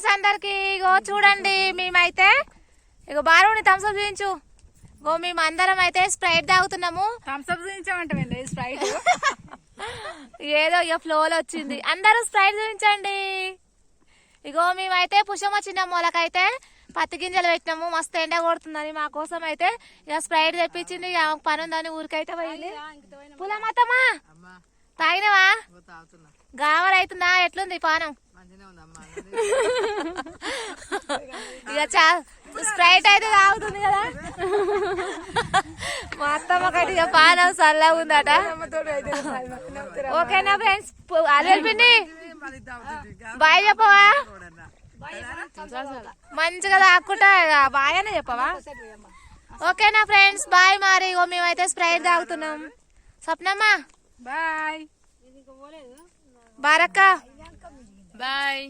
Friends అందరికి ఇగో చూడండి మేమైతే ఇగో బారుని థమ్స్అప్ చూపించు. ఇగో మేము అందరం అయితే స్ప్రైట్ తాగుతున్నాము. థమ్స్అప్ చూపించామంటే స్ప్రైట్ ఏదో ఇక ఫ్లోలో వచ్చింది. అందరూ స్ప్రైట్ చూపించండి. ఇగో మేమైతే పుష్పమ్మ చిన్న మూలకైతే పత్తి గింజలు పెట్టినాము. మస్తు ఎండ కొడుతుందని మా కోసం అయితే ఇక స్ప్రైట్ తెప్పించింది. ఇక పని ఉందని ఊరికైతే పోయింది. పులమతమ్మా తాగినవా? గావర్ అవుతుందా ఎట్లుంది పానం? ఇక చా స్ప్రైట్ అయితే తాగుతుంది కదా. మా అత్తమ్మకైతే ఇక పానం చల్లగా ఉందట ఓకేనా ఫ్రెండ్స్ అదే పిండి. బాయ్ చెప్పవా? మంచిగా తాక్కుంటా బాయ్ అనే చెప్పవా? ఓకేనా ఫ్రెండ్స్ బాయ్ మరి. ఇగో మేమైతే స్ప్రైట్ తాగుతున్నాం. స్వప్నమ్మా? బాయ్. బారక్క? బాయ్.